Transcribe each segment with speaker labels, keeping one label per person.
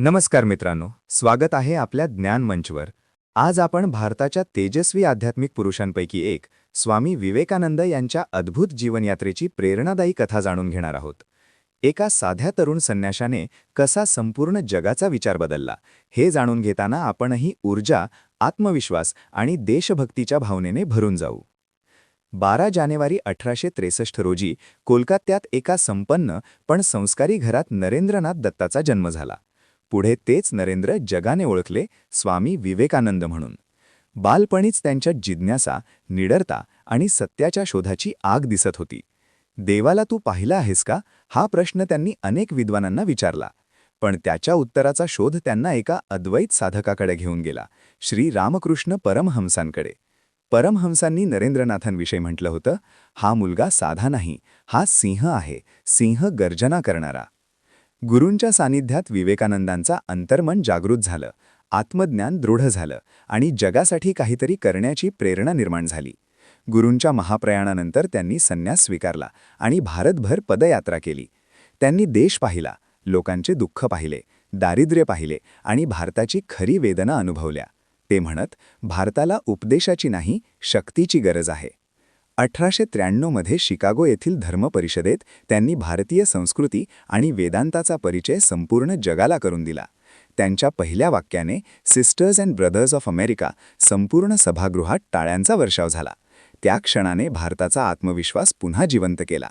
Speaker 1: नमस्कार मित्रांनो स्वागत आहे आपल्या ज्ञान मंचवर. आज आपण भारताच्या तेजस्वी आध्यात्मिक पुरुषांपैकी एक स्वामी विवेकानंद यांच्या अद्भुत जीवनयात्रेची प्रेरणादायी कथा जाणून घेणार आहोत. एका साध्या तरुण संन्याशाने कसा संपूर्ण जगाचा विचार बदलला हे जाणून घेताना आपणही ऊर्जा आत्मविश्वास आणि देशभक्तीच्या भावनेने भरून जाऊ. बारा जानेवारी अठराशे त्रेसष्ट रोजी कोलकात्यात एका संपन्न पण संस्कारी घरात नरेंद्रनाथ दत्ताचा जन्म झाला. पुढे तेच नरेंद्र जगाने ओळखले स्वामी विवेकानंद म्हणून. बालपणीच त्यांच्या जिज्ञासा निडरता आणि सत्याच्या शोधाची आग दिसत होती. देवाला तू पाहिला आहेस का? हा प्रश्न त्यांनी अनेक विद्वानांना विचारला. पण त्याच्या उत्तराचा शोध त्यांना एका अद्वैत साधकाकडे घेऊन गेला श्री रामकृष्ण परमहंसांकडे. परमहंसांनी नरेंद्रनाथांविषयी म्हटलं होतं हा मुलगा साधा नाही हा सिंह आहे सिंह गर्जना करणारा. गुरूंच्या सानिध्यात विवेकानंदांचा अंतर्मन जागृत झालं आत्मज्ञान दृढ झालं आणि जगासाठी काहीतरी करण्याची प्रेरणा निर्माण झाली. गुरूंच्या महाप्रयाणानंतर त्यांनी संन्यास स्वीकारला आणि भारतभर पदयात्रा केली. त्यांनी देश पाहिला लोकांचे दुःख पाहिले दारिद्र्य पाहिले आणि भारताची खरी वेदना अनुभवल्या. ते म्हणत भारताला उपदेशाची नाही शक्तीची गरज आहे. अठराशे त्र्याण्णवमध्ये शिकागो येथील धर्मपरिषदेत त्यांनी भारतीय संस्कृती आणि वेदांताचा परिचय संपूर्ण जगाला करून दिला. त्यांच्या पहिल्या वाक्याने sisters and brothers of America संपूर्ण सभागृहात टाळ्यांचा वर्षाव झाला. त्या क्षणाने भारताचा आत्मविश्वास पुन्हा जिवंत केला.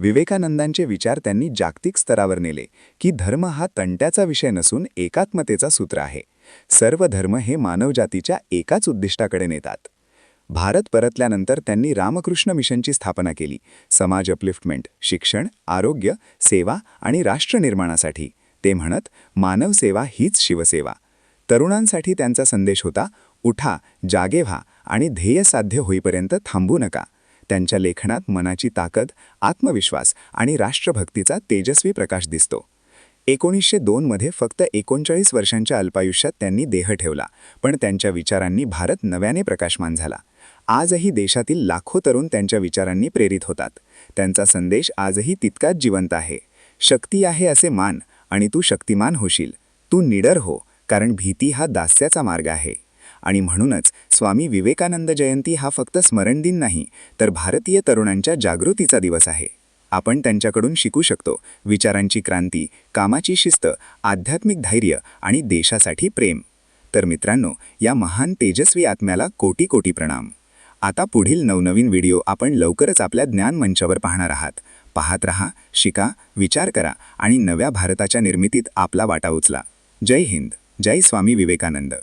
Speaker 1: विवेकानंदांचे विचार त्यांनी जागतिक स्तरावर नेले की धर्म हा तंट्याचा विषय नसून एकात्मतेचा सूत्र आहे. सर्व धर्म हे मानवजातीच्या एकाच उद्दिष्टाकडे नेतात. भारत परतल्यानंतर त्यांनी रामकृष्ण मिशनची स्थापना केली. समाज अपलिफ्टमेंट शिक्षण आरोग्य सेवा आणि राष्ट्रनिर्माणासाठी ते म्हणत मानवसेवा हीच शिवसेवा. तरुणांसाठी त्यांचा संदेश होता उठा जागे व्हा आणि ध्येय साध्य होईपर्यंत थांबू नका. त्यांच्या लेखनात मनाची ताकद आत्मविश्वास आणि राष्ट्रभक्तीचा तेजस्वी प्रकाश दिसतो. एकोणीसशे दोनमध्ये फक्त एकोणचाळीस वर्षांच्या अल्पायुष्यात त्यांनी देह ठेवला पण त्यांच्या विचारांनी भारत नव्याने प्रकाशमान झाला. आजही देशातील लाखो तरुण त्यांच्या विचारांनी प्रेरित होतात. त्यांचा संदेश आजही तितकाच जिवंत आहे. शक्ती आहे असे मान आणि तू शक्तिमान होशील. तू निडर हो कारण भीती हा दास्याचा मार्ग आहे. आणि म्हणूनच स्वामी विवेकानंद जयंती हा फक्त स्मरणदिन नाही तर भारतीय तरुणांच्या जागृतीचा दिवस आहे. आपण त्यांच्याकडून शिकू शकतो विचारांची क्रांती कामाची शिस्त आध्यात्मिक धैर्य आणि देशासाठी प्रेम. तर मित्रांनो या महान तेजस्वी आत्म्याला कोटी कोटी प्रणाम. आता पुढील नवनवीन व्हिडिओ आपण लवकरच आपल्या ज्ञान मंचावर पाहणार आहात. पाहत रहा शिका विचार करा आणि नव्या भारताच्या निर्मितीत आपला वाटा उचला. जय हिंद. जय स्वामी विवेकानंद.